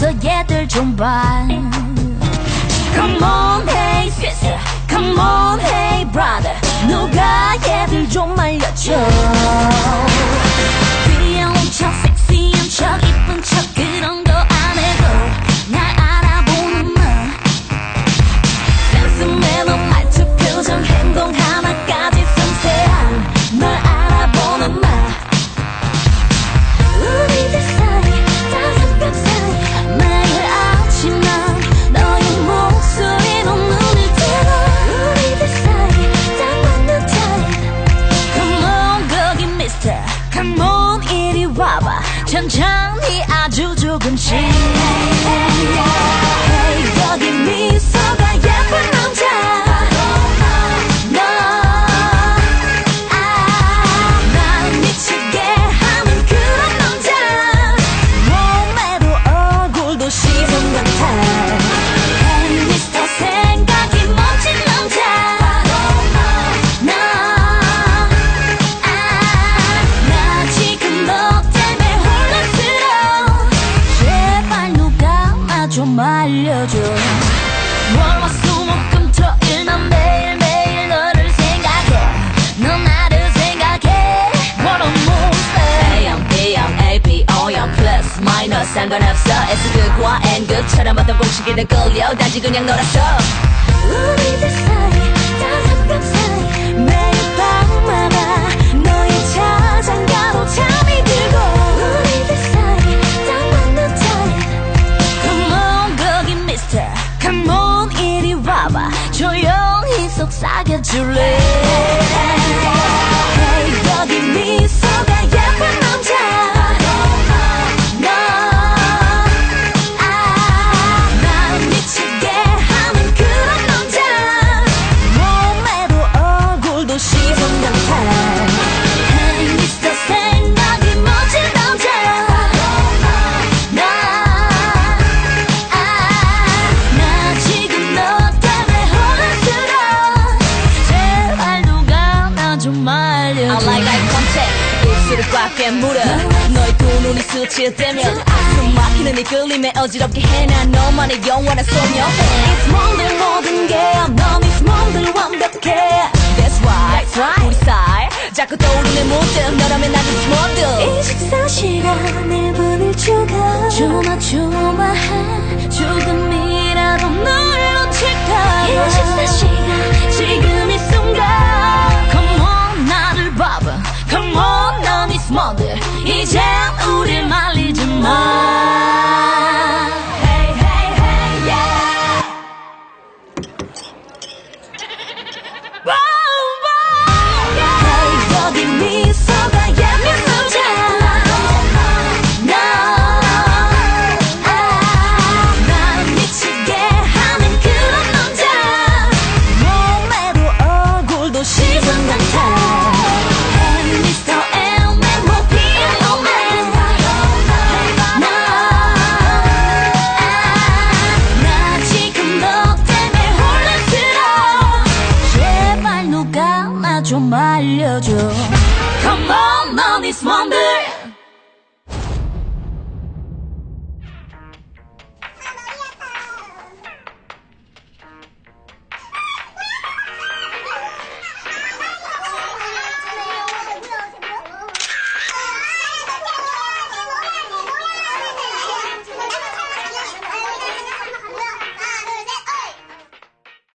와서 얘들 좀봐 Come on hey 와봐 천천히 아주 조 상관없어. S극과 N극처럼 어떤 공식에 내 끌려. 다지 그냥 놀았어. 우리들 사이 벽 사이. 매일 밤마다 너의 자장가로 잠이 들고. 우리들 사이 딱 맞는 타입 Come on 거기 mister Come on 이리 와봐. 조용히 속삭여줄래 꽉꽉 물어. 너의 두 눈이 스치되면 숨막히는 이 끌림에 어지럽게 해난 너만의 영원한 소녀. It's more than 모든 게넌 It's more than 완벽해. That's right, That's right. 우리 쌀 자꾸 떠오르는 모습 너라면 나도. It's more than 24시간의 분을 추가. 조마조마한 조금이라도 널 놓칠까봐. this Monday.